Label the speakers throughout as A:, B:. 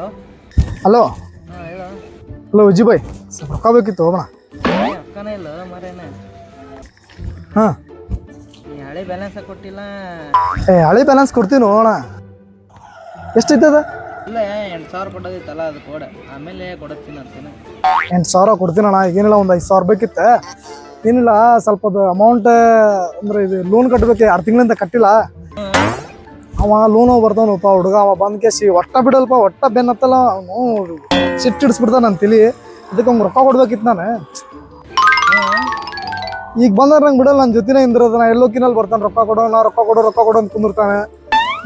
A: Hello?
B: Hello?
A: ಹಾಂ ಹೇಳು.
B: Hello Viji ಬಾಯ್ ಸ್ವಲ್ಪ ರೊಕ್ಕ ಬೇಕಿತ್ತು ಹೋಗೋಣ.
A: ಏ, ಅಕ್ಕನೇ ಇಲ್ಲ ಮರೇನ.
B: ಹಾಂ.
A: ಹಳೆ ಬ್ಯಾಲೆನ್ಸ್ ಕೊಟ್ಟಿಲ್ಲ.
B: ಏ ಹಳೆ ಬ್ಯಾಲೆನ್ಸ್ ಕೊಡ್ತೀನಿ ಹೋಗೋಣ. ಎಷ್ಟೈತದ
A: ಇಲ್ಲ ಎಂಟು ಸಾವಿರ ಕೊಡೋದಿತ್ತಲ್ಲ ಅದು ಕೊಡ. ಆಮೇಲೆ ಕೊಡತ್ತೀನಿ ಅಂತೀನಿ.
B: ಎಂಟು ಸಾವಿರ ಕೊಡ್ತೀನಣ್ಣ ಏನಿಲ್ಲ ಒಂದು ಐದು ಸಾವಿರ ಬೇಕಿತ್ತು. ಏನಿಲ್ಲ ಸ್ವಲ್ಪ ಅದು ಅಮೌಂಟ್ ಅಂದ್ರೆ ಇದು ಲೋನ್ ಕಟ್ಟಬೇಕು ಆರು ತಿಂಗಳಿಂದ ಕಟ್ಟಿಲ್ಲ. ಅವ ಲೋನೋ ಬರ್ತಾನಪ್ಪ ಹುಡುಗ ಅವ ಬಂದ್ ಕೇಸಿ ಒಟ್ಟ ಬಿಡಲ್ಪ ಒಟ್ಟ ಬೆನ್ನತ್ತಲ್ಲ ಅವನು ಸಿಟ್ಟು ಹಿಡಿಸ್ಬಿಡ್ತಾನೆ ನಾನು ತಿಳಿ ಅದಕ್ಕೆ ಅವ್ನು ರೊಕ್ಕ ಕೊಡ್ಬೇಕಿತ್ತು ನಾನು. ಈಗ ಬಂದ್ರೆ ನಂಗೆ ಬಿಡಲ್ಲ ನನ್ನ ಜೊತೆನೇ ಇಂದಿರೋದು ನಾ ಎಲ್ಲೋಕಿನಲ್ಲಿ ಬರ್ತಾನೆ ರೊಕ್ಕ ಕೊಡೋ ನಾ ರೊಕ್ಕ ಕೊಡೋ ರೊಕ್ಕ ಕೊಡೋ ಅಂತ ಕುಂದಿರ್ತಾನೆ.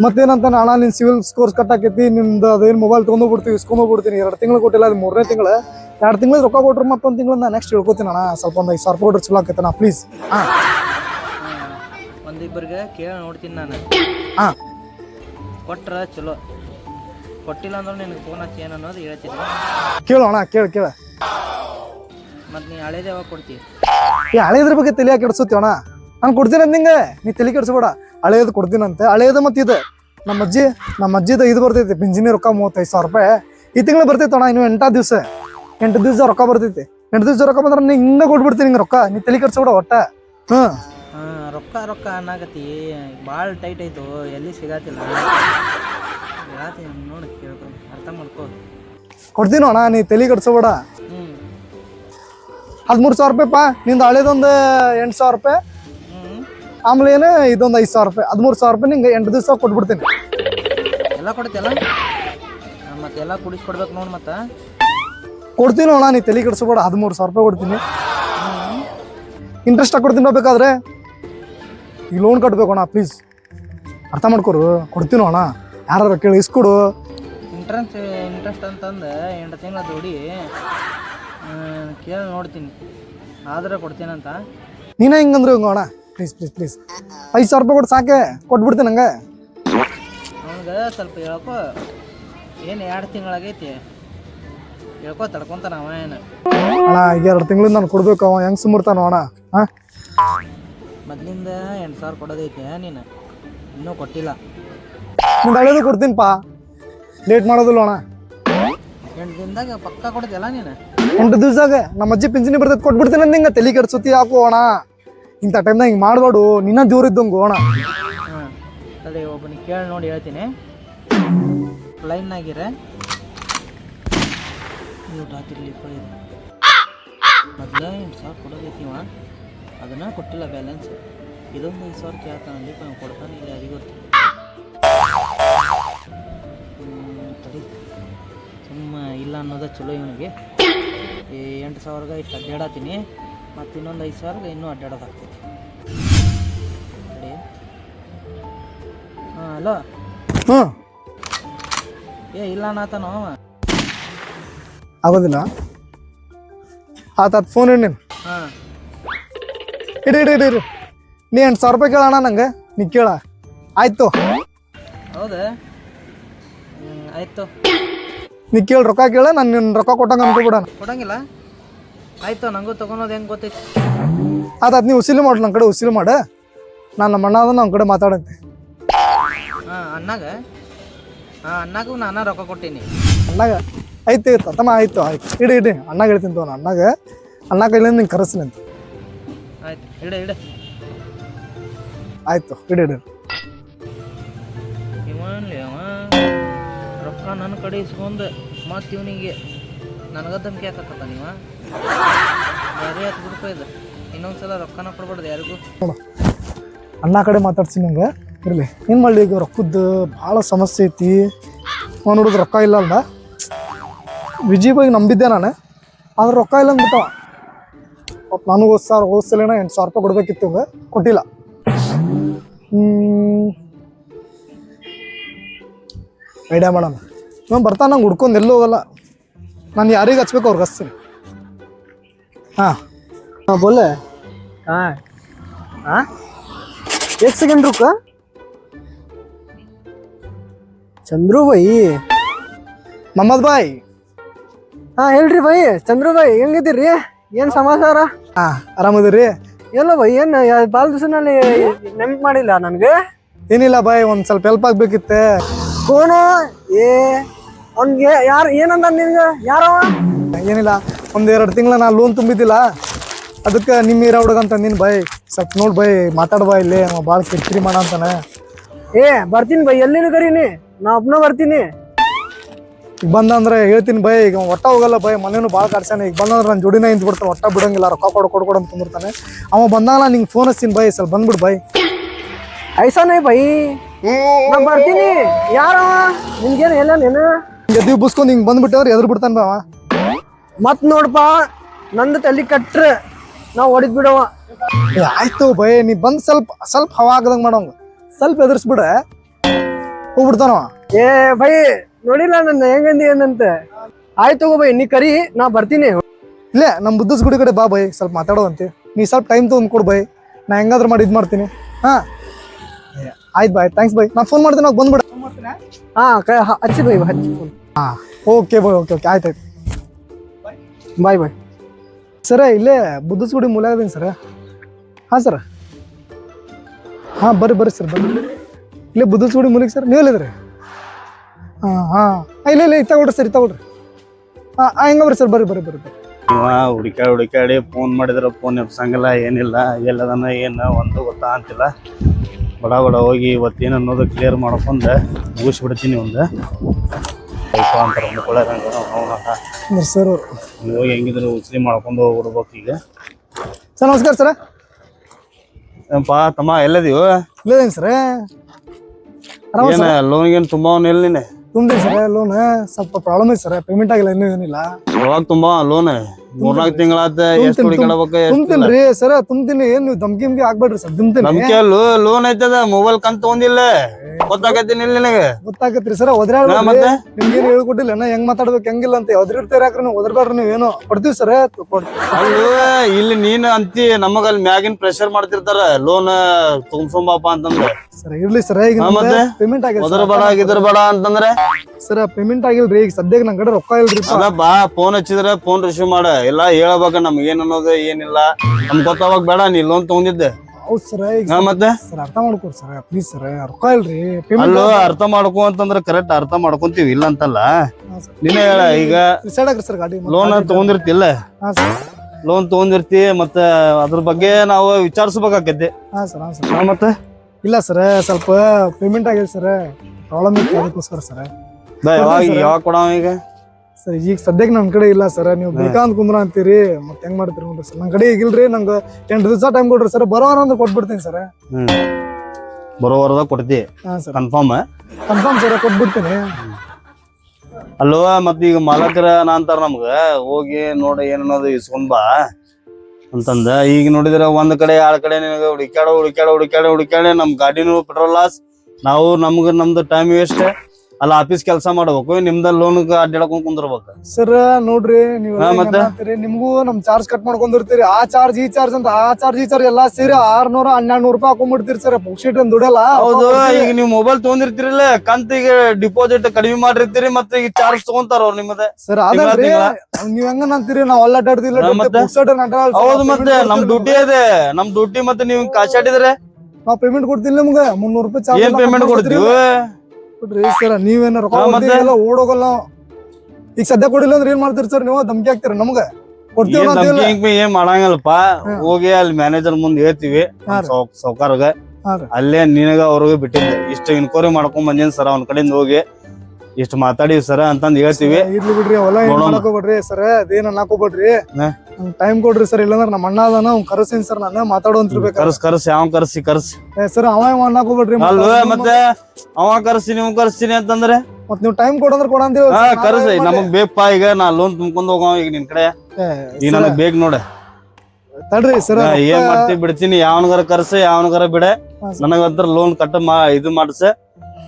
B: ಮತ್ತೇನಂತಾನೆ ಅಣ್ಣ ನಿನ್ನ ಸಿವಿಲ್ ಸ್ಕೋರ್ಸ್ ಕಟ್ಟಾಕೈತಿ ನಿಮ್ದು ಅದೇನು ಮೊಬೈಲ್ ತೊಗೊಂಡೋಗ್ಬಿಡ್ತೀವಿ ಇಸ್ಕೊಂಡೋಗ್ಬಿಡ್ತೀನಿ ಎರಡು ತಿಂಗಳು ಕೊಟ್ಟಿಲ್ಲ ಅದು ಮೂರನೇ ತಿಂಗಳು. ಎರಡು ತಿಂಗಳು ರೊಕ್ಕ ಮತ್ತೆ ಮತ್ತೊಂದು ತಿಂಗಳು ನಾನು ನೆಕ್ಸ್ಟ್ ಹೇಳ್ಕೊತೀನಿ ಅಣ್ಣ ಸ್ವಲ್ಪ ಒಂದು ಐದು ಸಾವಿರ ರೂಪಾಯಿ ಕೊಟ್ರೆ ಚಲೋ ಆಕೈತೆ ನಾ ಪ್ಲೀಸ್ ಹಾಂ.
A: ಒಂದಿಬ್ಬರಿಗೆ ಕೇಳಿ ನೋಡ್ತೀನಿ ನಾನು.
B: ಹಾಂ.
A: ಕೊಟ್ರ ಚಲೋ. ಕೊಟ್ಟಿಲ್ಲ ಅಂದ್ರೆ ನಿನಗೆ ಫೋನ್ ಹಚ್ಚಿ ಏನು ಅನ್ನೋದು ಹೇಳ್ತೀನಿ.
B: ಕೇಳು ಅಣ್ಣ ಕೇಳು ಕೇಳು.
A: ಮತ್ತು ನೀ ಹಳೇದು ಯಾವಾಗ ಕೊಡ್ತಿ?
B: ಈ ಹಳೇದ್ರ ಬಗ್ಗೆ ತಲೆ ಕೆಡಿಸುತ್ತೀವಿ ಅಣ್ಣ. ನಾನು ಕೊಡ್ತೀನಿ ನಿಂಗೆ. ನೀ ತಲೆ ಕೆಡಿಸ್ಬೇಡ ಹಳೇದು ಕೊಡ್ತೀನಂತೆ. ಹಳೇದು ಮತ್ತೆ ಇದು. ನಮ್ಮ ಅಜ್ಜಿ ನಮ್ಮ ಅಜ್ಜಿದ ಇದು ಬರ್ತೈತಿ. ಪಿಂಜಿನಿ ರೊಕ್ಕ ಮೂವತ್ತೈದು ಸಾವಿರ ರೂಪಾಯಿ. ಈ ತಿಂಗಳು ಬರ್ತೈತೆ ಅಣ್ಣ ಇನ್ನು ಎಂಟ ದಿವಸ. ಎಂಟು ದಿವಸ ರೊಕ್ಕ ಬರ್ತೈತಿ. ಎಂಟು ದಿವಸ ರೊಕ್ಕ ಬಂದ್ರೆ ನೀ ಹಿಂಗೆ ಕೊಟ್ಬಿಡ್ತೀನಿ ನಿಂಗೆ ರೊಕ್ಕ. ನೀ ತಲೆ ಕೆಡಿಸ್ಬೇಡ ಒಟ್ಟ. ಹ್ಞೂ
A: ಹಾಂ ರೊಕ್ಕ ರೊಕ್ಕ ಅನ್ನಾಗತಿ. ಭಾಳ ಟೈಟ್ ಆಯ್ತು ಎಲ್ಲಿ ಸಿಗಾತಿಲ್ಲ. ಹೇಳತ್ತೀನಿ ನೋಡಿ ಕೇಳ್ಕೊ ಅರ್ಥ ಮಾಡ್ಕೋ.
B: ಕೊಡ್ತೀನೋ ಅಣ್ಣ ನೀ ತಲೆ ಕಟ್ಸೋಬೇಡ
A: ಹ್ಞೂ
B: ಹದಿಮೂರು ಸಾವಿರ ರೂಪಾಯಿ ಪಾ ನಿಂದು ಹಳೇದೊಂದು ಎಂಟು ಸಾವಿರ ರೂಪಾಯಿ. ಆಮೇಲೆ ಏನು ಇದೊಂದು ಐದು ಸಾವಿರ ರೂಪಾಯಿ. ಹದಿಮೂರು ಸಾವಿರ ರೂಪಾಯಿ ನಿಂಗೆ ಎಂಟು ದಿವಸ ಕೊಟ್ಬಿಡ್ತೀನಿ.
A: ಎಲ್ಲ ಕೊಡ್ತೀಯಲ್ಲ? ಮತ್ತೆ ಎಲ್ಲ ಕುಡಿಸ್ಕೊಡ್ಬೇಕು ನೋಡಿ ಮತ್ತೆ.
B: ಕೊಡ್ತೀನಿ ಅಣ್ಣ ನೀ ತಲೆ ಕೆಡಿಸ್ಬೇಡ. ಹದಿಮೂರು ಸಾವಿರ ರೂಪಾಯಿ ಕೊಡ್ತೀನಿ. ಇಂಟ್ರೆಸ್ಟ್ ಕೊಡ್ತೀನಿ ಬೇಕಾದ್ರೆ ಈಗ ಲೋನ್ ಕಟ್ಬೇಕು ಅಣ್ಣ ಪ್ಲೀಸ್ ಅರ್ಥ ಮಾಡ್ಕೊರು ಕೊಡ್ತೀನೋ ಅಣ್ಣ. ಯಾರು ಕೇಳಿ ಇಸ್ಕೊಡು.
A: ಇಂಟ್ರೆನ್ಸ್ ಇಂಟ್ರೆಸ್ಟ್ ಅಂತಂದು ಎಂಟು ತಿಂಗಳ ದುಡಿ ಕೇಳಿ ನೋಡ್ತೀನಿ. ಆದ್ರೆ ಕೊಡ್ತೀನಂತ.
B: ನೀನೇ ಹಿಂಗಂದ್ರೆ ಹಿಂಗೆ ಅಣ್ಣ? ಪ್ಲೀಸ್ ಪ್ಲೀಸ್ ಪ್ಲೀಸ್ ಐದು ಸಾವಿರ ರೂಪಾಯಿ ಕೊಟ್ಟು ಸಾಕೆ. ಕೊಟ್ಬಿಡ್ತೀನಿ ಹಂಗೆ
A: ಅವನಿಗೆ ಸ್ವಲ್ಪ ಹೇಳ್ಕೊ. ಏನು ಎರಡು ತಿಂಗಳಾಗೈತಿ ಹೇಳ್ಕೊ ತಡ್ಕೊಂತಾನ ಅವ ಏನು.
B: ಅಣ್ಣ ಈಗ ಎರಡು ತಿಂಗಳಿಂದ ನಾನು ಕೊಡ್ಬೇಕು ಅವ ಹೆಂಗೆ ಸುಮ್ಮಿರ್ತಾನೋ ಅಣ್ಣ ಹಾಂ
A: ಮೊದಲಿಂದ ಎಂಟು ಸಾವಿರ ಕೊಡೋದೈತೆ ನೀನು. ಇನ್ನೂ ಕೊಟ್ಟಿಲ್ಲ.
B: ಹಳೇದು ಕೊಡ್ತೀನಿ ಪಾ ಲೇಟ್ ಮಾಡೋದಿಲ್ಲ ಅಣ್ಣ.
A: ಎಂಟು ದಿನದಾಗ ಪಕ್ಕ ಕೊಡ್ತೀಯಲ್ಲ ನೀನು?
B: ಎಂಟು ದಿವ್ಸದಾಗ ನಮ್ಮ ಅಜ್ಜಿ ಪಿಂಚಣಿ ಬರ್ತೈತೆ ಕೊಟ್ಬಿಡ್ತೀನಿ ಅಂತ ಹಿಂಗೆ ತಲೆ ಕೆಡ್ಸುತ್ತಿ ಹಾಕು ಅಣ್ಣ. ಇಂಥ ಟೈಮ್ದಾಗ ಹಿಂಗೆ ಮಾಡಬೇಡು ನಿನ್ನ ದೂರ ಇದ್ದಂಗೆ ಅಣ್ಣ.
A: ಹಾಂ ಅದೇ ಒಬ್ಬನಿಗೆ ಕೇಳಿ ನೋಡಿ ಹೇಳ್ತೀನಿ. ಲೈನ್ನಾಗಿರ ನೀವು ಮೊದಲ ಎಂಟು ಸಾವಿರ ಕೊಡೋದೈತಿವ ಅದನ್ನ ಕೊಟ್ಟಿಲ್ಲ ಬ್ಯಾಲೆನ್ಸ್ ಇದೊಂದು ಐದು ಸಾವಿರ ಕೇಳ್ತಾನಲ್ಲಿ ನಾವು ಕೊಡ್ತಾನೆ ಇಲ್ಲ ಯಾರಿಗೂ ಗೊತ್ತು ತಡಿ. ಸುಮ್ಮ ಇಲ್ಲ ಅನ್ನೋದ ಚಲೋ ಇವನಿಗೆ. ಈ ಎಂಟು ಸಾವಿರಗೆ ಇಷ್ಟು ಅಡ್ಡಾಡತೀನಿ ಮತ್ತು ಇನ್ನೊಂದು ಐದು ಸಾವಿರಗೆ ಇನ್ನೂ ಅಡ್ಡಾಡೋದಾಗ್ತೈತಿ. ತಡಿ. ಹಾಂ ಹಲೋ
B: ಹ್ಞೂ
A: ಏ ಇಲ್ಲ ಅನ್ನತಾನೋ
B: ಆಗೋದಿಲ್ಲ ಆತ ಫೋನ್
A: ಏನೇನು
B: ಇಡಿ ಇಡಿ ಇಡಿ ನೀ ಎಂಟು ಸಾವಿರ ರೂಪಾಯಿ ಕೇಳೋಣ ನಂಗೆ. ನೀ ಕೇಳ. ಆಯ್ತು.
A: ಹೌದಾ. ಆಯಿತು.
B: ನೀ ಕೇಳಿ ರೊಕ್ಕ ಕೇಳ ನಾನು ನಿನ್ನ ರೊಕ್ಕ ಕೊಟ್ಟಂಗೆ ಅನ್ಕೊಬಿಡೋಣ
A: ಕೊಡಂಗಿಲ್ಲ? ಆಯ್ತು ನಂಗೂ ತೊಗೊಳೋದು ಹೆಂಗೆ ಗೊತ್ತೈತಿ?
B: ಆತಾತ್ ನೀವು ಉಸಿಲು ಮಾಡು ನನ್ನ ಕಡೆ ಉಸಿಲು ಮಾಡ. ನಾನು ನಮ್ಮ ಅಣ್ಣ ಅದನ್ನು ನಮ್ಮ ಕಡೆ ಮಾತಾಡಂತೆ.
A: ಹಾಂ ಅಣ್ಣಾಗ? ಹಾಂ ಅಣ್ಣಾಗೂ ನಾನು ರೊಕ್ಕ ಕೊಟ್ಟೀನಿ.
B: ಅಣ್ಣಾಗ? ಆಯ್ತು ಆಯ್ತು ತಮ್ಮ ಆಯ್ತು ಆಯ್ತು. ಇಡಿ ಇಡಿ. ಅಣ್ಣಾಗ ಹೇಳ್ತೀನಿ ತೋ ಅಣ್ಣಾಗ. ಅಣ್ಣ ಕೈಲಿಂದ ನಿಂಗೆ ಕರೆಸ್ತೀನಿ ಅಂತ.
A: ಆಯ್ತು ಇಡೆ ಇಡೆ.
B: ಆಯ್ತು ಇಡಿ ಇಡಿ.
A: ಇವನ್ಲಿ ಅವ? ರೊಕ್ಕ ನನ್ನ ಕಡೆ ಇಸ್ಕೊಂಡು ಮತ್ತು ಇವನಿಗೆ ನನಗ ಧಮ್ಕಿ ಹಾಕತ್ತ ನೀವ? ಬೇರೆ ಹತ್ತು ಬಿಡ್ಕೊ ಇದು. ಇನ್ನೊಂದ್ಸಲ ರೊಕ್ಕನ ಕೊಡ್ಬಾರ್ದು ಯಾರಿಗೂ.
B: ಅಣ್ಣ ಕಡೆ ಮಾತಾಡ್ತೀನಿ ನಂಗೆ ಇರಲಿ ಏನು ಮಾಡಲಿ ಈಗ ರೊಕ್ಕದ್ದು ಭಾಳ ಸಮಸ್ಯೆ ಐತಿ. ಅವ್ನು ನೋಡಿದ್ರೆ ರೊಕ್ಕ ಇಲ್ಲ ಅಲ್ಲ ವಿಜಯ್ ಬಗ್ಗೆ ನಂಬಿದ್ದೆ ನಾನು. ಆದ್ರೆ ರೊಕ್ಕ ಇಲ್ಲ ಅಂದ್ಬಿಟ್ಟವ. ಮತ್ತು ನನಗೂ ಸರ್ ಹೋದ್ಸಲಿನ ಎಂಟು ಸಾವಿರ ರೂಪಾಯಿ ಕೊಡಬೇಕಿತ್ತು ಅಂದ್ರೆ ಕೊಟ್ಟಿಲ್ಲ. ಐಡ್ಯಾ ಮಾಡೋಣ. ನಾನು ಬರ್ತಾ ನಂಗೆ ಹುಡ್ಕೊಂಡು ಎಲ್ಲೂ ಹೋಗಲ್ಲ. ನಾನು ಯಾರಿಗೆ ಹಚ್ಬೇಕು ಅವ್ರಿಗೆ ಹಚ್ತೀನಿ. ಹಾಂ. ಹಾಂ ಬೋಲೆ.
A: ಹಾಂ.
B: ಹಾಂ ಎಷ್ಟು ಸೆಕೆಂಡ್ ರೂಕ ಚಂದ್ರು ಬಾಯಿ ಮೊಹಮ್ಮದ್ ಬಾಯ್
C: ಹಾಂ ಹೇಳ್ರಿ ಬಾಯಿ ಚಂದ್ರು ಬಾಯಿ ಹೆಂಗಿದ್ದೀರಿ ಏನ್ ಸಮಾಚಾರ?
B: ಹಾ ಆರಾಮದಿರಿ?
C: ಎಲ್ಲ ಬೈ ಏನ್ ಬಾಲ್ ದಿವಸನಲ್ಲಿ ನೆನ್ಪು ಮಾಡಿಲ್ಲ ನನ್ಗೆ?
B: ಏನಿಲ್ಲ ಬಾಯ್ ಒಂದ್ ಸ್ವಲ್ಪ ಹೆಲ್ಪ್ ಆಗ್ಬೇಕಿತ್ತೆ.
C: ಫೋನು ಏ ಅವ್ನ್ಗೆ ಯಾರು ಏನಂದ ನಿನ್ಗೆ? ಯಾರವ?
B: ಏನಿಲ್ಲ ಒಂದ್ ಎರಡು ತಿಂಗಳ ನಾ ಲೋನ್ ತುಂಬಿದ್ದಿಲ್ಲ. ಅದಕ್ಕೆ ನಿಮ್ಮ ಇರ ಹುಡುಗ ಅಂತ ನಿನ್ ಬಾಯ್. ಸ್ವಲ್ಪ ನೋಡ್ ಬಾಯ್ ಮಾತಾಡ್ ಬಾ ಇಲ್ಲಿ ಭಾಳ ಕಿರಿಕಿರಿ ಮಾಡ ಅಂತಾನೆ.
C: ಏ ಬರ್ತೀನಿ ಬೈ ಎಲ್ಲಿನ ಕರೀನಿ? ನಾ ಒಬ್ನ ಬರ್ತೀನಿ.
B: ಈಗ ಬಂದಂದ್ರೆ ಹೇಳ್ತೀನಿ ಬೈ ಈಗ ಒಟ್ಟ ಹೋಗಲ್ಲ ಬೈ ಮನೇನು ಭಾಳ ಕಾಡ್ಸಾನೆ ಈಗ ಬಂದಂದ್ರೆ ನನ್ನ ಜೋಡಿನ ನಿಂತು ಬಿಡ್ತಾನೆ ಒಟ್ಟ ಬಿಡಂಗಿಲ್ಲ ರೊಕ್ಕ ಕೊಡು ಕೊಡು ಕೊಡು ಅಂತ ಕುಂದಿರ್ತಾನೆ ಅವ ಬಂದಾಗ ನಿಂಗೆ ಫೋನ್ ಹಚ್ಚಿನಿ ಬೈ ಸ್ವಲ್ಪ ಬಂದ್ಬಿಡು ಬೈ
C: ಐಸಾನೇ ಬೈ ನಾ ಬರ್ತೀನಿ. ಯಾರ? ನಿನ್ಗೇನು ಎಲ್ಲ ನೀನು?
B: ಎದ್ದು ಬುಸ್ಕೊಂಡು ಹಿಂಗೆ ಬಂದ್ಬಿಟ್ಟವ್ರು ಎದುರು ಬಿಡ್ತಾನೆ ಬಾವ ಮತ್ತೆ
C: ಮತ್ ನೋಡಪ್ಪ ನಂದು ತಲೆ ಕಟ್ರೆ. ನಾವು ಹೊಡಿದ್ ಬಿಡವ.
B: ಆಯ್ತು ಬೈ ನೀ ಬಂದು ಸ್ವಲ್ಪ ಸ್ವಲ್ಪ ಹವಾ ಆಗದಂಗೆ ಮಾಡೋಂಗ. ಸ್ವಲ್ಪ ಎದುರಿಸ್ಬಿಡ್ರೆ ಹೋಗ್ಬಿಡ್ತಾನವ.
C: ಏ ಬೈ ನೋಡಿಲ್ಲ ನನ್ನ ಹೆಂಗಂದಿ ಏನಂತ? ಆಯ್ತು ತಗೋ ಬೈ ನೀ ಕರಿ ನಾ ಬರ್ತೀನಿ.
B: ಇಲ್ಲೇ ನಮ್ಮ ಬುದ್ಧಸ್ ಗುಡಿ ಕಡೆ ಬಾ ಬೈ ಸ್ವಲ್ಪ ಮಾತಾಡೋದಂತೆ ನೀ ಸ್ವಲ್ಪ ಟೈಮ್ ತೊಗೊಂಡು ಕೊಡು ಬೈ. ನಾ ಹೆಂಗಾದ್ರೂ ಮಾಡಿ ಇದು ಮಾಡ್ತೀನಿ. ಹಾಂ. ಆಯ್ತು ಬಾಯ್ ಥ್ಯಾಂಕ್ಸ್ ಬೈ. ನಾ ಫೋನ್ ಮಾಡ್ತೀನಿ ನಾವು ಬಂದ್ಬಿಡ.
C: ಹಾಂ ಕ ಹಚ್ಚಿ ಬೈ ಹಚ್ಚಿ ಫೋನ್
B: ಹಾಂ ಓಕೆ ಬೈ ಓಕೆ ಓಕೆ ಆಯ್ತು ಆಯ್ತು.
C: ಬಾಯ್ ಬಾಯ್
B: ಸರ ಇಲ್ಲೇ ಬುದ್ಧಸ್ ಗುಡಿ ಮೂಲ ಅದೀನಿ ಸರ ಹಾಂ ಸರ್ ಹಾಂ ಬರ್ರಿ ಬರ್ರಿ ಸರ್ ಬರ್ರಿ. ಇಲ್ಲೇ ಬುದ್ಧಸ್ ಗುಡಿ ಮೂಲಿಗೆ ಸರ್ ನೀವು ಎಲ್ಲಿದ್ರಿ ಹಾಂ ಹಾಂ. ಇಲ್ಲ ಇಲ್ಲ ಇತ್ತ ಕೊಡ್ರಿ ಸರ್ ತಗೊಳ್ರಿ. ಹಾಂ ಹಾಂ ಹೆಂಗ ಬರ್ರಿ ಸರ್ ಬರ್ರಿ ಬರ್ರಿ ಬರ್ರಿ ಬರ್ರಿ.
D: ಇವ ಹುಡುಕಾಡಿ ಹುಡುಕಾಡಿ ಫೋನ್ ಮಾಡಿದ್ರೆ ಫೋನ್ ಎಬ್ಸಂಗಿಲ್ಲ ಏನಿಲ್ಲ ಎಲ್ಲದನ್ನ ಏನು ಒಂದು ಗೊತ್ತಾ ಅಂತಿಲ್ಲ. ಬಡ ಬಡ ಹೋಗಿ ಇವತ್ತೇನು ಅನ್ನೋದು ಕ್ಲಿಯರ್ ಮಾಡ್ಕೊಂಡು ಮುಗಿಸ್ಬಿಡ್ತೀನಿ ಒಂದು ಅಂತಾರೆ
B: ಸರ್
D: ಹೋಗಿ ಹೆಂಗಿದ್ರು ಉಸಿರಿ ಮಾಡ್ಕೊಂಡು ಹೋಗ್ಬಿಡ್ಬೇಕು ಈಗ.
B: ಸರ್ ನಮಸ್ಕಾರ ಸರ.
D: ಏನಪ್ಪ ತಮ್ಮ ಎಲ್ಲದೀವ
B: ಇಲ್ಲದೇನು ಸರ್?
D: ಲೋನ್ಗೇನು ತುಂಬಾ ಎಲ್ಲಿ ನೀನೆ?
B: ತುಂಬಿದೆ ಸರ್ ಲೋನ್ ಸ್ವಲ್ಪ ಪ್ರಾಬ್ಲಮ್ ಐತೆ ಸರ್ ಪೇಮೆಂಟ್ ಆಗಿಲ್ಲ ಇನ್ನೂ ಏನಿಲ್ಲ.
D: ಯಾವಾಗ ತುಂಬಾ ಲೋನ್ ಮೂರ್ನಾಲ್ಕು ತಿಂಗಳಾತ ಎಷ್ಟು ಹುಡುಕಾಡ್ಬೇಕು
B: ತುಂಬ್ತೀನಿ ಸರ್ ತುಂಬ್ತೀನಿ. ಏನ್ ನೀವು ದಮ್ಕಿ ಗಿಮ್ಕಿ ಆಗ್ಬೇಡ್ರಿ ಸರ್ ತುಂಬ್ತೀನಿ
D: ನಮ್ಗೆ ಲೋನ್ ಐತದ ಮೊಬೈಲ್ ಕಂತ ಒಂದಿಲ್ಲ ಗೊತ್ತಾಗತ್ತೀನಿ ಇಲ್ಲಿ ನಿನಗೆ?
B: ಗೊತ್ತಾಗತ್ರಿ ಸರ್
D: ಹಾ,
B: ಒದ್ರಾಡ್ಬೇಡ್ರಿ
D: ಮತ್ತೆ?
B: ನಿಮ್ಗೇನು ಹೇಳ್ಕೊಟ್ಟಿಲ್ಲ ನಾ ಹೆಂಗ್ ಮಾತಾಡ್ಬೇಕು ಹೆಂಗಿಲ್ಲ ಅಂತ. ಒದ್ರಿರ್ತೀರ ಯಾಕ್ರಿ ನೀವು? ಏನು. ಕೊಡ್ತೀವಿ ಸರ್
D: ಅಲ್ಲೂ ಇಲ್ಲಿ ನೀನ್ ಅಂತಿ ನಮಗ ಅಲ್ಲಿ ಮ್ಯಾಗಿನ್ ಪ್ರೆಷರ್ ಮಾಡ್ತಿರ್ತಾರ ಲೋನ್ ತುಂಬ್ಸೊಂಬಪ್ಪ ಅಂತಂದ್ರೆ.
B: ಸರ್ ಇರ್ಲಿ ಸರ್ ಈಗ
D: ಮತ್ತೆ?
B: ಪೇಮೆಂಟ್ ಆಗಿ
D: ಒದರ್ ಬೇಡ ಗಿದ್ರ ಬೇಡ ಅಂತಂದ್ರೆ?
B: ಸರ್ ಪೇಮೆಂಟ್ ಆಗಿಲ್ರಿ ಈಗ ಸದ್ಯಕ್ಕೆ ನನ್ ಕಡೆ ರೊಕ್ಕ ಇಲ್ರಿ
D: ಬಾ ಫೋನ್ ಹಚ್ಚಿದ್ರೆ ಫೋನ್ ರಿಸೀವ್ ಮಾಡ. ಇಲ್ಲ ಹೇಳ್ಬೇಕ ನಮ್ಗೆ ಏನ್ ಅನ್ನೋದು ಏನಿಲ್ಲ. ನಮ್ಗ್ ಗೊತ್ತಾವಾಗ ಬೇಡ ನೀ ಲೋನ್ ತಗೊಂಡಿದ್ದೆ.
B: ಹೌದು ಸರ್
D: ಹಾ ಮತ್ತೆ?
B: ಸರ್ ಅರ್ಥ ಮಾಡ್ಕೊರಿ ಸರ್ ಪ್ಲೀಸ್ ಸರ್ ರೊಕ್ಕ ಇಲ್ರಿ ಪೇಮೆಂಟ್
D: ಅರ್ಥ ಮಾಡ್ಕೊ ಅಂತಂದ್ರೆ ಕರೆಕ್ಟ್ ಅರ್ಥ ಮಾಡ್ಕೊಂತೀವಿ ಇಲ್ಲ ಅಂತಲ್ಲ? ನೀನೇ ಹೇಳ ಈಗ
B: ಸರ್ ಗಾಡಿ
D: ಲೋನ್ ತಗೊಂಡಿರ್ತಿಲ್ಲ
B: ಹಾ ಸರ್
D: ಲೋನ್ ತಗೊಂಡಿರ್ತಿ ಮತ್ತೆ ಅದ್ರ ಬಗ್ಗೆ ನಾವು ವಿಚಾರಿಸ್ಬೇಕಾಕೈತಿ
B: ಹಾ ಸರ್ ಹಾ ಸರ್
D: ಹಾ ಮತ್ತೆ?
B: ಇಲ್ಲ ಸರ್ ಸ್ವಲ್ಪ ಪೇಮೆಂಟ್ ಆಗಿದೆ ಸರ್ ಪ್ರಾಬ್ಲಮ್ ಇತ್ತು ಅದಕ್ಕೋಸ್ಕರ ಸರ್
D: ಬಾ, ಯಾವಾಗ ಯಾವಾಗ ಕೊಡವ ಈಗ?
B: ಸರ್ ಈಗ ಸದ್ಯಕ್ಕೆ ನನ್ನ ಕಡೆ ಇಲ್ಲ ಸರ್. ನೀವು ಬೇಕಾಂತ ಕುಂದ್ರ ಅಂತೀರಿ ಮತ್ತೆ ಹೆಂಗ್ ಮಾಡ್ತೀರಿ ನೋಡ್ರಿ ಸರ್. ನನ್ನ ಕಡೆ ಈಗಿಲ್ರಿ ನಂಗೆ ಎಂಟು ದಿವಸ ಟೈಮ್ ಕೊಡ್ರಿ ಸರ್. ಬರೋವಾರ ಅಂದ್ರೆ ಕೊಟ್ಬಿಡ್ತೀನಿ ಸರ್.
D: ಹ್ಮ್. ಬರೋ ವಾರದಾಗ ಕೊಡ್ತಿ.
B: ಹಾಂ ಸರ್.
D: ಕನ್ಫರ್ಮ್
B: ಕನ್ಫರ್ಮ್ ಸರ್ ಕೊಟ್ಬಿಡ್ತೀನಿ.
D: ಅಲ್ವಾ ಮತ್ ಈಗ ಮಾಲಕರ ನಾ ಅಂತಾರ ನಮ್ಗ ಹೋಗಿ ನೋಡಿ ಏನನ್ನೋದು ಇಸ್ಕೊಂಡ್ ಬಾ. ಅಂತಂದ ಈಗ ನೋಡಿದ್ರೆ ಒಂದ್ ಕಡೆ ಆ ಕಡೆ ನಿನಗ ಹುಡುಕ್ಯಾಡ ಹುಡುಕ್ಯಾಡ ಹುಡುಕ್ಯಾಡ ಹುಡುಕ್ಯಾಡ ನಮ್ ಗಾಡಿನೂ ಪೆಟ್ರೋಲ್ ಲಾಸ್ ನಾವು ನಮ್ಗ ನಮ್ದು ಟೈಮ್ ವೇಸ್ಟ್. ಅಲ್ಲ ಆಫೀಸ್ ಕೆಲಸ ಮಾಡ್ಬೇಕು. ನಿಮ್ದ ಲೋನ್ ಅಡ್ಡಾಡ್ಕೊಂಡ್ ಕುಂದಿರ್ಬೇಕು.
B: ಸರ್ ನೋಡ್ರಿ ನೀವು
D: ಹಾ, ಮತ್ತೆ?
B: ನಿಮ್ಗೂ ನಮ್ ಚಾರ್ಜ್ ಕಟ್ ಮಾಡ್ಕೊಂಡಿರ್ತೀರಿ. ಆ ಚಾರ್ಜ್ ಈ ಚಾರ್ಜ್ ಅಂತ ಆ ಚಾರ್ಜ್ ಈ ಚಾರ್ಜ್ ಎಲ್ಲಾ ಸೇರಿ ಆರ್ನೂರ ಹನ್ನೆರಡು ನೂರು ರೂಪಾಯಿ ಹಾಕೊಂಡ್ಬಿಡ್ತೀರಿ ಸರ್. ಬುಕ್ಶೀಟ್ ಏನ್ ದುಡಲ್ಲ
D: ಹೌದು ಈಗ ನೀವು ಮೊಬೈಲ್ ತಗೊಂಡಿರ್ತೀರಲ್ಲ ಕಂತಿಗೆ ಡಿಪಾಸಿಟ್ ಕಡಿಮೆ ಮಾಡಿರ್ತೀರಿ ಮತ್ತೆ ಈಗ ಚಾರ್ಜ್ ತಗೊಂತಾರ ಅವ್ರು ನಿಮ್ಮದ
B: ಸರ್
D: ತಿಂಗ್ಳ
B: ಅದಲ್ರಿ
D: ತಿಂಗ್ಳ.
B: ನೀವ್ ಹೆಂಗ ಅಂತೀರಿ ನಾವ್ ಅಡ್ಡಾಡ್ದಿಲ್ಲ
D: ಹಾ, ಮತ್ತೆ? ಹೌದು ಮತ್ತೆ ನಮ್ ಡ್ಯೂಟಿ ಇದೆ ನಮ್ ಡ್ಯೂಟಿ ಮತ್ತೆ ನೀವು ಕಾಶಾಡಿದ್ರೆ
B: ನಾವ್ ಪೇಮೆಂಟ್ ಕೊಡ್ತಿಲ್ಲ ನಿಮ್ಗೆ. ಮುನ್ನೂರು ರೂಪಾಯಿ ಚಾರ್ಜ್
D: ಏನ್ ಪೇಮೆಂಟ್ ಕೊಡ್ತೀವಿ?
B: ಕೊಡ್ರಿ ಸರ್ ನೀವೇನ ರೊಕ್ಕ
D: ಹಾ, ಮತ್ತೆ?
B: ಓಡೋಗಲ್ಲ ನಾವು. ಈಗ ಸದ್ಯ ಕೊಡಿಲ್ಲ ಅಂದ್ರೆ ಏನ್ ಮಾಡ್ತೀರಿ ಸರ್ ನೀವು ಧಮ್ಕಿ ಹಾಕ್ತೀರಿ ನಮ್ಗ ಕೊಡ್ತೀವಿ
D: ಧಮ್ಕಿ ಗಿಮ್ಕಿ ಏನ್ ಮಾಡಂಗಲ್ಪ
B: ಹಾ.
D: ಹೋಗಿ ಅಲ್ಲಿ ಮ್ಯಾನೇಜರ್ ಮುಂದೆ ಹೇಳ್ತೀವಿ
B: ಹಾ ರೀ.
D: ಸೌಕಾರ್ಗ
B: ಹಾ ರೀ.
D: ಅಲ್ಲೇ ನಿನಗ ಅವ್ರಿಗೆ ಬಿಟ್ಟಿದ್ದೆ ಇಷ್ಟು ಇನ್ಕ್ವೈರಿ ಮಾಡ್ಕೊಂಡ್ ಬಂದೇನ್ ಸರ್ ಅವ್ನ ಕಡೆಯಿಂದ ಹೋಗಿ ಇಷ್ಟು ಮಾತಾಡಿ ಸರ ಅಂತಂದ್ ಹೇಳ್ತೀವಿ.
B: ಇರ್ಲಿ ಬಿಡ್ರಿ ಹೊಲ ಏನ್
D: ನೋಡೋಣ.
B: ಸರ್ ಅದೇನ್ ಅನ್ನಕೋಬೇಡ್ರಿ
D: ಹಾ.
B: ಟೈಮ್ ಕೊಡ್ರಿ ಸರ್ ಇಲ್ಲಾಂದ್ರೆ ನಮ್ಮ ಅಣ್ಣ ಅದಾನ ಅವ್ನ್ ಕರ್ಸೀನಿ ಸರ್ ನಾನು ಮಾತಾಡುವಂತಿರ್ಬೇಕು
D: ಕರ್ಸ್ ಕರ್ಸ್ ಯಾವ ಕರ್ಸಿ ಕರ್ಸ್.
B: ಸರ್ ಅವ ಇವ ಅನ್ನಕ್
D: ಅಲ್ವ ಮತ್ತೆ ಅವ ಕರ್ಸಿ ನೀವು ಕರ್ಸ್ತೀನಿ ಅಂತಂದ್ರೆ?
B: ಮತ್ ನೀವು ಟೈಮ್ ಕೊಡಂದ್ರೆ ಕೊಡಂತೀವಿ
D: ಹಾ ಕರ್ಸ್ ನಮಗ್ ಬೇಕಪ್ಪ ಈಗ ನಾ ಲೋನ್ ತುಂಬ್ಕೊಂಡ್ ಹೋಗೋ ಈಗ ನಿನ್ ಕಡೆ. ಈಗ ನನಗ್ ಬೇಕ್ ನೋಡ.
B: ತಡ್ರಿ ಸರ್
D: ನಾ ಏನ್ ಮಾಡ್ತಿ ಬಿಡ್ತೀನಿ ಯಾವನಗಾರ ಕರ್ಸ ಯಾವನಗಾರ ಬಿಡ.
B: ಹಾ, ಸರ್.
D: ನನಗಂತರ ಲೋನ್ ಕಟ್ಟ ಮಾ ಇದು ಮಾಡ್ಸ.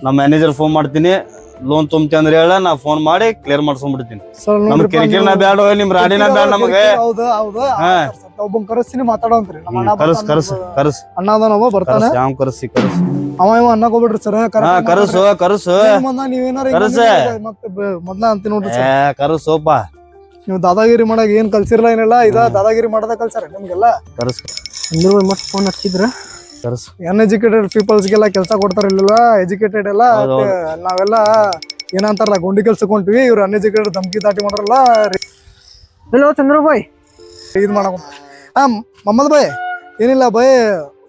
D: ನಮ್ಮ ಮ್ಯಾನೇಜರ್ ಫೋನ್ ಮಾಡ್ತೀನಿ. ಲೋನ್ ತುಂಬತಿ ಅಂದ್ರೆ ಹೇಳ ನಾ ಫೋನ್ ಮಾಡಿ ಕ್ಲಿಯರ್ ಮಾಡ್ಸ್ಕೊಂಡ್ಬಿಡ್ತೀನಿ.
B: ಸರ್
D: ನಮ್ ಕಿರಿಕಿರಿನ ಬ್ಯಾಡ ನಿಮ್ ರಾಡಿನ ಬ್ಯಾಡ ನಮಗೆ.
B: ಹೌದು ಹೌದು
D: ಹಾ.
B: ಒಬ್ಬನ್ ಕರೆಸ್ತೀನಿ ಮಾತಾಡೋಂತ್ರಿ. ನಮ್ಮ ಅಣ್ಣ
D: ಕರ್ಸ್
B: ಬರ್ತಾನ,
D: ಕರ್ಸ್ ಕರ್ಸ್.
B: ಅಣ್ಣ ಅದಾನವ ಬರ್ತಾನ.
D: ಕರ್ಸ್ ಯಾವ ಕರ್ಸಿ ಕರ್ಸ್?
B: ಅವ ಇವ ಅನ್ನಕ್ ಹೋಗ್ಬಿಡ್ರಿ ಸರ್
D: ಹಾ ಕರ್ಸು ಕರ್ಸು.
B: ನೀವೇನಾರ
D: ಕರ್ಸ.
B: ಮತ್ತೆ ಬ- ಮೊದ್ಲ ಅಂತೀನಿ ನೋಡ್ರಿ
D: ಏ
B: ಸರ್
D: ಕರ್ಸೋಪ
B: ನೀವು ದಾದಾಗಿರಿ ಮಾಡಾಗ ಏನ್ ಕಲ್ಸಿರ್ಲ ಏನಿಲ್ಲ ಇದ ದಾದಾಗಿರಿ ಮಾಡದ ಕಲ್ಸಾರ ನಿಮ್ಗೆಲ್ಲ.
D: ಕರ್ಸ್.
C: ಅಂದ್ರು ಮತ್ತೆ ಫೋನ್ ಹಚ್ಚಿದ್ರ?
D: ಕರ್ಸ್
B: ಅನ್ ಎಜುಕೇಟೆಡ್ ಪೀಪಲ್ಸ್ಗೆಲ್ಲ ಕೆಲಸ ಕೊಡ್ತಾರ ಇಲ್ಲ ಎಜುಕೇಟೆಡ್ ಎಲ್ಲ ನಾವೆಲ್ಲ ಏನಂತಾರಲ್ಲ ಗುಂಡಿ ಕೆಲ್ಸಕ್ಕೆ ಹೊಂಟಿವಿ ಇವ್ರು ಅನ್ಎಜುಕೇಟೆಡ್ ಧಮ್ಕಿ ದಾಟಿ ಮಾಡ್ರಲ್ಲ
C: ಹಲೋ ಚಂದ್ರ ಬಾಯ್.
B: ಇದು ಮಾಡಕ ಹಾ ಮಮ್ಮದ್ ಬಾಯ್ ಏನಿಲ್ಲ ಬಾಯ್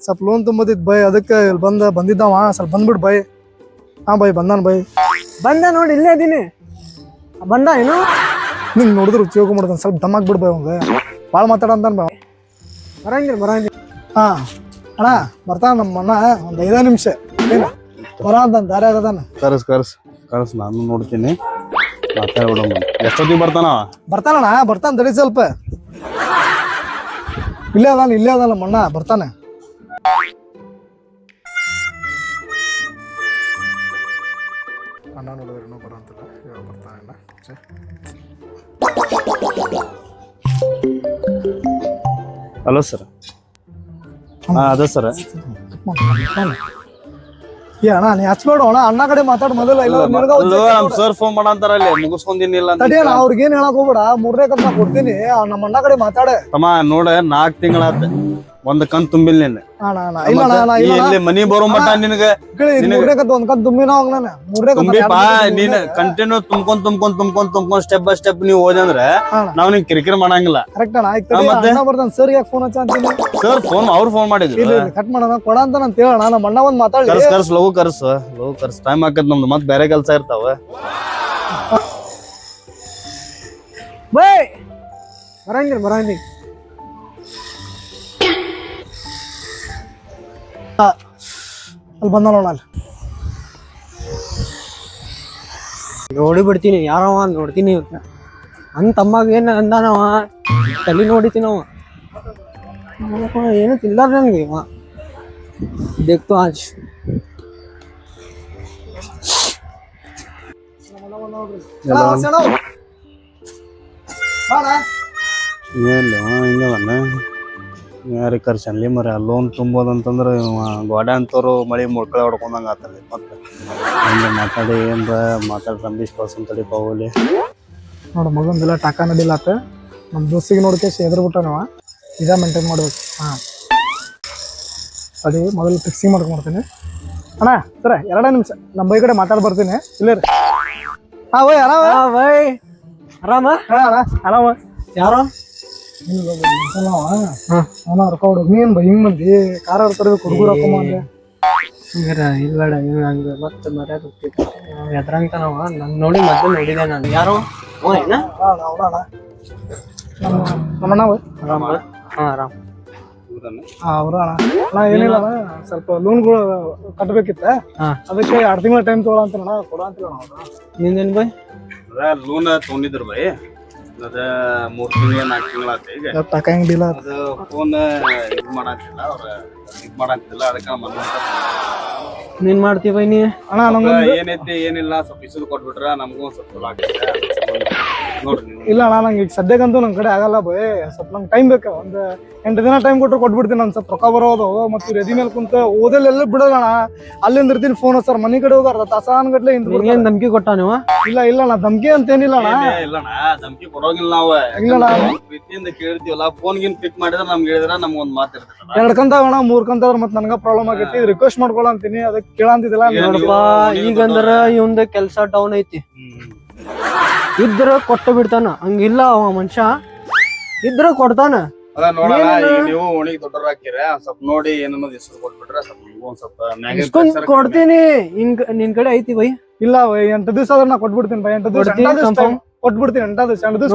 B: ಸ್ವಲ್ಪ ಲೋನ್ ತುಂಬದಿತ್ತು ಬಾಯ್ ಅದಕ್ಕೆ ಇಲ್ಲಿ ಬಂದ ಬಂದಿದ್ದವ ಸ್ವಲ್ಪ ಬಂದ್ಬಿಡು ಬಾಯ್. ಹಾ ಬಾಯ್ ಬಂದಾನ ಬಾಯ್.
C: ಬಂದ ನೋಡಿ ಇಲ್ಲೇ ಇದೀನಿ. ಬಂದ ಏನು?
B: ನಿಂಗೆ ನೋಡಿದ್ರೆ ಉಪಯೋಗ ಮಾಡ್ತಾನೆ ಸ್ವಲ್ಪ ದಮ್ ಬಿಡು ಬಾಯ್ ಅವಂಗ ಭಾಳ ಮಾತಾಡಂತಾನ ಬಾ
C: ಬರಂಗಿಲ್ಲ ಬರಂಗಿಲ್ಲ.
B: ಹಾ. ಅಣ್ಣ ಬರ್ತಾನ ನಮ್ಮ ಅಣ್ಣ ಒಂದ್ ಐದ ನಿಮಿಷ. ಏನ? ಬರ ಅಂತ ದಾರಿ ಆಗದಾನ
D: ಕರ್ಸ್ ಕರ್ಸ್ ಕರ್ಸ್ ನಾನು ನೋಡ್ತೀನಿ. ಮಾತಾಡ್ಬಿಡೋಣ ಎಷ್ಟೊತ್ತಿಗೆ ಬರ್ತಾನ?
B: ಬರ್ತಾನಣ್ಣ ಬರ್ತಾನ ದಡಿ ಸ್ವಲ್ಪ. ಇಲ್ಲೇ ಅದಾನ ಇಲ್ಲೇ ಅದಾನ ನಮ್ಮ ಅಣ್ಣ ಬರ್ತಾನೆ. ಅಣ್ಣ ನೋಡಿದ್ರೆ ಇನ್ನೂ ಬರಂತಿಲ್ಲ ಇವಾಗ ಬರ್ತಾನೆ
D: ಹಲೋ ಸರ್ ಹಾ ಅದ ಸರ್.
B: ಏ ಅಣ್ಣ ನೀ ಹಚ್ಬೇಡ ಅಣ್ಣ. ಅಣ್ಣ ಕಡೆ ಮಾತಾಡ್ ಮೊದಲು. ಇಲ್ಲ
D: ನಮ್ ಸರ್ ಫೋನ್ ಮಾಡಂತಾರ ಅಲ್ಲಿ ಮುಗಿಸ್ಕೊಂಡಿನಿಲ್ಲ ಅಂತ
B: ಅಣ್ಣ ಅವ್ರಿಗೆ ಏನ್ ಹೇಳಕ್ ಹೋಗ್ಬೇಡ. ಮೂರನೇ ಕಂತ ಕೊಡ್ತೀನಿ. ನಮ್ಮ ಅಣ್ಣ ಕಡೆ ಮಾತಾಡೆ.
D: ತಮ್ಮ ನೋಡ ನಾಕ್ ತಿಂಗಳಾತ. ಒಂದ್ ಕಣ್ ತುಂಬಿಲ್
B: ಅಣ್ಣ ಇಲ್ಲ
D: ಮನಿ ಬರೋ ಮಟ್ಟ ನಿನಗ
B: ಹೋಗ್ ನಾನು.
D: ನೀನ್ ಕಂಟಿನ್ಯೂ ತುಂಬ್ಕೊಂಡ್ ತುಂಬ್ಕೊಂಡ್ ತುಂಬ್ಕೊಂಡ್ ತುಂಬ್ಕೊಂಡ್ ಸ್ಟೆಪ್ ಬೈ ಸ್ಟೆಪ್ ನೀವು ಹೋದಂದ್ರ. ನಾವ್ ನಿಂಗ್ ಕಿರಿಕಿರಿ ಮಾಡಂಗಿಲ್ಲ.
B: ಸರ್ ಯಾಕೆ ಫೋನ್ ಅಂತೀನಿ?
D: ಸರ್ ಫೋನ್ ಅವ್ರ ಫೋನ್ ಮಾಡಿದ್ರು.
B: ಕಟ್ ಮಾಡೋಣ ಕೊಡ ಅಂತ ನಾನು ಹೇಳೋಣ ನಮ್ಮ ಅಣ್ಣ ಒಂದ್ ಮಾತಾಡ್ಲಿ.
D: ಕರ್ಸ್ ಕರ್ಸ್ ಲಘು ಕರ್ಸ್ ಲಘು ಕರ್ಸ್. ಟೈಮ್ ಹಾಕತ್ ನಮ್ದು ಮತ್ ಬೇರೆ ಕೆಲ್ಸ ಇರ್ತಾವ.
C: ಬರಂಗಿಲ್ಲ ಬರಂಗಿಲ್ಲ
B: ಅಲ್ಲಿ ಬಂದ ನೋಡ ಅಲ್ಲಿ.
C: ನೋಡಿ ಬಿಡ್ತೀನಿ ಯಾರವ ನೋಡ್ತೀನಿ. ನನ್ನ ತಮ್ಮಾಗ ಏನು ಅಂದಾನವ? ತಲೆ ನೋಡಿತೀನವ ಏನು ತಿಲ್ಲಾರ ನನಗೆ ಇವ.
B: ದೇಖ್ತು ಆಜ್
D: ಏನಿಲ್ಲ ಹಿಂಗೆ ಯಾರಿಗೆ ಕರ್ಸನ್ಲಿ ಮರ ಲೋನ್ ತುಂಬೋದಂತಂದ್ರೆ ಗೋಡೆ ಅಂತವ್ರು ಮಳೆ ಮುಳ್ಕಳ ಹೊಡ್ಕೊಂಡಂಗೆ ಆತಲ್ಲಿ ಮತ್ತೆ ಹಂಗೆ ಮಾತಾಡಿ ಏನ್ರ ಮಾತಾಡಿ ರಂಬೀಶ್ ಪರ್ಸನ್ ತಡಿ ಪಾವಲಿ
B: ನೋಡು ಮಗಂದೆಲ್ಲ ಟಕ ನಡಿಲ್ಲ ಆತ. ನಮ್ಮ ದೋಸ್ತಿಗೆ ನೋಡ್ಕೆ ಎದ್ರ ನಾವು ಇದ ಮೇಂಟೈನ್ ಮಾಡ್ಬೇಕು. ಹಾ. ಅದೇ ಮೊದಲು ಫಿಕ್ಸಿಂಗ್ ಮಾಡ್ಕೊಂಡು ಮಾಡ್ತೀನಿ ಅಣ್ಣ ಸರ ಎರಡೇ ನಿಮಿಷ. ನಮ್ಮ ಬೈ ಕಡೆ ಮಾತಾಡಿ ಬರ್ತೀನಿ. ಇಲ್ಲೇ ರೀ ಹಾ ಓಯ್ ಅರಾಮ
C: ಬೈ. ಅರಾಮ ಆರಾಮ?
B: ಹಾ ಅರಾಮ ಆರಾಮ
C: ಯಾರೋ?
B: ಅವನ ರೊಕ್ಕ ನೀನ್ ಬೈ ಹಿಂಗ್ ಬಂದಿ ಕಾರ ತರಬೇಕು ಹುಡುಗರು ರೊಕ್ಕ ಅಂದೆ
C: ಇಲ್ಲ ಇಲ್ಬೇಡ ಇವ್ ಹಂಗ ಮತ್ತೆ ಮರ್ಯಾದ ಹೋಗ್ತೈತಿ ಎದ್ರಂತಾನವ ನನ್ ನೋಡಿ ಮೊದ್ಲು ನೋಡಿದೆ ನಾನು ಯಾರು
B: ಅವ್ನ ಅಣ್ಣ ನಮ್ಮ ನಮ್ಮ ಅಣ್ಣ ಓಯ್.
C: ಆರಾಮ ಹಾ ಆರಾಮ್
B: ಹಾ ಅವ್ರ ಅಣ್ಣ ಅಣ್ಣ ಏನಿಲ್ಲ ಸ್ವಲ್ಪ ಲೋನ್ಗಳು ಕಟ್ಟಬೇಕಿತ್ತ. ಅದಕ್ಕೆ ಎರಡು ತಿಂಗಳ ಟೈಮ್ ತಗೊಳ ಅಂತಾರಣ್ಣ ಕೊಡ ಅಣ್ಣ
C: ನಿಂದೇನ್ ಬೈ
D: ಲೋನ್ ತಗೊಂಡಿದ್ರು ಬೈ ಅದ ಮೂರ್ ತಿಂಗಳ ನಾಲ್ಕು ತಿಂಗಳ ಆತ ಈಗ.
B: ಇವತ್ತು ತಕಂಗಿಲ್ಲ
D: ಅದು ಫೋನ್ ಇದು ಮಾಡಂತಿಲ್ಲ ಅವ್ರ ಇದು ಮಾಡಂತಿಲ್ಲ ಅದಕ್ಕೆ ನಮ್ಮ
C: ನೀನ್ ಮಾಡ್ತೀವಿ ನೀ?
B: ಅಣ್ಣ ನಮ್ಗೆ
D: ಏನೈತಿ ಏನಿಲ್ಲ ಸ್ವಲ್ಪ ಇಸು ಕೊಟ್ಬಿಟ್ರ ನಮಗೂ ಸ್ವಲ್ಪ ಚಲೋ ಆಗತ್ತೆ
B: ಇಲ್ಲ ಅಣ್ಣ ನಂಗೆ ಈಗ ಸದ್ಯಕ್ಕಂತೂ ನನ್ನ ಕಡೆ ಆಗಲ್ಲ ಬೈ. ಸ್ವಲ್ಪ ನಂಗೆ ಟೈಮ್ ಬೇಕು. ಒಂದು ಎಂಟು ದಿನ ಟೈಮ್ ಕೊಟ್ಟರೆ ಕೊಟ್ಬಿಡ್ತೀನಿ ನಾನು. ಸ್ವಲ್ಪ ರೊಕ್ಕ ಬರೋದು ಮತ್ತು ರೆದಿ ಮೇಲೆ ಕುಂತ ಓದಲ್ಲೆಲ್ಲ ಬಿಡೋಣ ಅಲ್ಲಿಂದ ಇರ್ತೀನಿ ಫೋನ್ ಸರ್ ಮನೆ ಕಡೆ ಹೋಗಾರ ಅರ್ಧ ಗಟ್ಲೆ ಇಂತ
C: ಏನು ಧಮಕಿ ಕೊಟ್ಟ ನೀವು?
B: ಇಲ್ಲ ಇಲ್ಲ ಅಣ್ಣ ಧಮಕಿ ಅಂತ ಏನಿಲ್ಲ ಅಣ್ಣ
D: ಇಲ್ಲ ಇಲ್ಲಣ್ಣ ದಮ್ಕಿ ಕೊಡೋಗಿಲ್ಲ ನಾವು. ಯಾಕಂದ್ರೆ ಪ್ರೀತಿಯಿಂದ ಕೇಳ್ತೀವಲ್ಲ ಫೋನ್ ಗಿನ್ ಪಿಕ್ ಮಾಡಿದ್ರೆ ನಮ್ಗೆ ಹೇಳಿದ್ರೆ ನಮ್ಗೆ ಒಂದು ಮಾತು ಇರ್ತದೆ
B: ಎರಡ್ ಕಂತ ಅಣ್ಣ ಮೂರ್ ಕಂತ ಆದ್ರೆ ಮತ್ತೆ ನನಗೆ ಪ್ರಾಬ್ಲಮ್ ಆಗೈತಿ. ರಿಕ್ವೆಸ್ಟ್ ಮಾಡ್ಕೊಳ್ಳಂತೀನಿ ಅದಕ್ಕೆ ಕೇಳಂತಿದ್ದಿಲ್ಲ
D: ಈಗ
C: ನೋಡಪ್ಪ. ಈಗಂದ್ರ ಇವಂದ ಕೆಲ್ಸ ಡೌನ್ ಐತಿ. ಇದ್ರ ಕೊಟ್ಟು ಬಿಡ್ತಾನ. ಹಂಗಿಲ್ಲ ಅವ ಮನುಷ್ಯ. ಇದ್ರ ಕೊಡ್ತಾನ.
D: ಅದ
C: ನೋಡಲ್ಲ.
D: ಈಗ ನೀವು ಓಣಿಗೆ ಹಾಕಿರ ಸ್ವಲ್ಪ ನೋಡಿ ಏನನ್ನೋದು ಹೆಸರು ಕೊಟ್ಬಿಟ್ರೆ ಸ್ವಲ್ಪ ನಿಮ್ಗೂ ಒಂದ್ ಸ್ವಲ್ಪ ಮ್ಯಾಗೆ
C: ಇಸ್ಕೊಂಡ್
D: pressure
C: ಕೊಡ್ತೀನಿ. ನಿನ್ ಕಡೆ ಐತಿ ಬೈ.
B: ಇಲ್ಲ ಬೈ ಎಂಟು ದಿವಸ ಆದ್ರೆ ನಾ ಕೊಟ್ಬಿಡ್ತೀನಿ ಬೈ ಎಂಟು ದಿವಸ
C: ಕೊಡ್ತೀನಿ, confirm?
B: ಕೊಟ್ಬಿಡ್ತೀನಿ ಎಂಟ ದಿವಸ ಎಂಟು ದಿವಸ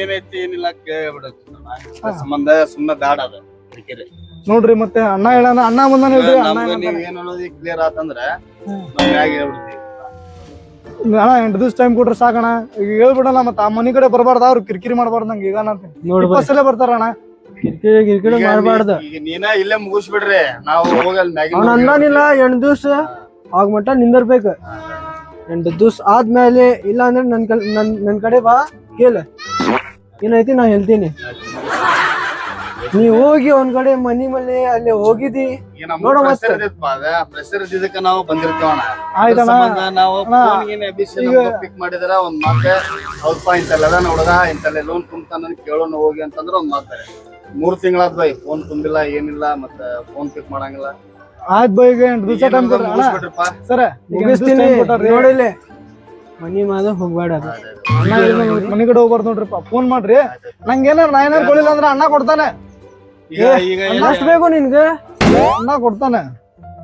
D: ಏನೈತಿ ಏನಿಲ್ಲ ಕೇಳ್ಬಿಡುತ್ತೆ ಸಂಬಂಧ ಸುಮ್ಮನೆ ದಾಡ ಅದ.
B: ನೋಡ್ರಿ ಮತ್ತೆ ಅಣ್ಣ ಹೇಳಣ ಅಣ್ಣ ಬಂದಾನ ಹೇಳ್ರಿ ಅಣ್ಣ
D: ನಮ್ಗೆ
B: ಏನಂತಾನೆ.
D: ನೀವ್ ಏನ್ ಅನ್ನೋದು ಕ್ಲಿಯರ್ ಆತಂದ್ರ ನಾವ್ ಮ್ಯಾಗ ಹೇಳ್ಬಿಡ್ತೀವಿ.
B: ಅಣ್ಣ ಎಂಟು ದಿವಸ ಟೈಮ್ ಕೊಟ್ರೆ ಸಾಕಣ ಈಗ ಹೇಳ್ಬಿಡಣ ಮತ್ತೆ ಆ ಮನಿ ಕಡೆ ಬರಬಾರ್ದ ಅವ್ರು ಕಿರಿಕಿರಿ ಮಾಡಬಾರ್ದು ನಂಗೆ ಈಗ ನಾನು
C: ನೋಡ್
B: ಬರ್ತಾರ ಅಣ್ಣ. ಬರ್ತಾರಣ್ಣ
C: ಕಿರಿಕಿರಿ ಕಿರಿಕಿರಿ ಮಾಡ್ಬಾರ್ದ.
D: ಈಗ ನೀನ ಇಲ್ಲೇ ಮುಗಿಸ್ಬಿಡ್ರಿ ನಾವು ಹೋಗಿ ಅಲ್ಲಿ ಮ್ಯಾಗಿನ
C: ಅವ್ನ ಅನ್ನನಿಲ್ಲ ಎಂಟ್ ದಿವ್ಸ ಆಗ ಮಟ್ಟ ನಿಂದಿರ್ಬೇಕು. ಎಂಟು ದಿವ್ಸ ಆದ್ಮೇಲೆ ಇಲ್ಲ ಅಂದ್ರೆ ನನ್ ಕಲ್ ನನ್ ನನ್ ಕಡೆ ಬಾ ಕೇಳ. ಏನೈತಿ ನಾ ಹೇಳ್ತೀನಿ. ನೀ ಹೋಗಿ ಒಂದ್ ಕಡೆ ಮನಿ ಮೇಲೆ ಅಲ್ಲಿ ಹೋಗಿದಿ ನೋಡು ಮತ್ತೆ.
D: ಅದ ಪ್ರೆಷರ್ ನಾವು ಬಂದಿರ್ತೇವಣ
B: ಆಯ್ತಣ್ಣ.
D: ನಾವು ಪಿಕ್ ಮಾಡಿದ್ರ ಒಂದ್ ಮಾತೆ ಹೌದಪ್ಪ ಇಂತಲ್ಲ ನೋಡದ ಇಂತಲ್ಲ ಲೋನ್ ತುಂಬ್ತಾನ ಕೇಳೋಣ ಹೋಗಿ ಅಂತಂದ್ರ ಒಂದ್ ಮಾತಾರೆ ಮೂರ್ ತಿಂಗಳಾದ ಬೈ ಫೋನ್ ತುಂಬಿಲ್ಲ ಏನಿಲ್ಲ ಮತ್ತ ಫೋನ್ ಪಿಕ್ ಮಾಡಂಗಿಲ್ಲ.
B: ಆಯ್ತ್ ಬೈ ಸರ
C: ಮುಗಿಸ್ತೀನಿ. ನೋಡಿಲ್ಲಿ ಮನಿ ಮಾದ ಹೋಗ್ಬೇಡ
B: ಮನಿ ಕಡೆ ಹೋಗ್ಬಾರ್ದು ನೋಡ್ರಿಪ್ಪ. ಫೋನ್ ಮಾಡ್ರಿ. ನಂಗೆ ಏನಾರ ನಾ ಏನಾರು ಕೊಡಿಲ್ಲ ಅಂದ್ರೆ ಅಣ್ಣ ಕೊಡ್ತಾನೆ.
D: ಈಗ ಈಗ
C: ಎಷ್ಟು ಬೇಕು ನಿನ್ಗೆ?
B: ಅಣ್ಣ ಕೊಡ್ತಾನೆ.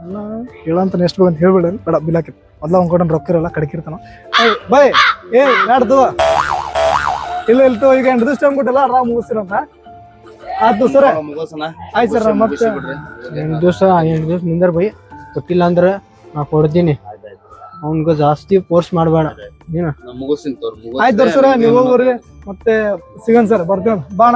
B: ಅಣ್ಣ ಹೇಳಂತ ಎಷ್ಟು ಬೇಕು ಅಂತ ಹೇಳ್ಬೇಡ ಬೇಡ ಬಿಲ್ ಹಾಕಿ ಮೊದ್ಲ ಅವ್ನ ಕೊಟ್ಟು ರೊಕ್ಕ ಇರಲ್ಲ ಕಡಿಕಿರ್ತಾನ. ಬೈ. ಏ ನಾಡ್ದು ಇಲ್ಲ ಇಲ್ತು ಈಗ ಎಂಟು ದಿವಸ ಟೈಮ್ ಕೊಟ್ಟಿಲ್ಲ ಆರಾಮ್ ಮುಗಿಸಿರಂತ ಆಯ್ತು ಸರ.
D: ಮುಗೋಸನ
B: ಆಯ್ತು ಸರ್ ಮತ್ತೆ
C: ಎಂಟು ದಿವಸ ಎಂಟು ದಿವಸ ನಿಂದರ್ ಬೈ. ಕೊಟ್ಟಿಲ್ಲ ಅಂದ್ರೆ ನಾ ಕೊಡ್ತೀನಿ. ಅವ್ನ್ಗ ಜಾಸ್ತಿ ಫೋರ್ಸ್ ಮಾಡಬೇಡ.
D: ತೋರ್
B: ಆಯ್ತು ಸರ್ ನೀವು ಹೋಗ್ರಿ ಮತ್ತೆ ಸಿಗನ್ ಸರ್ ಬರ್ತೇವೆ ಬಾಣ.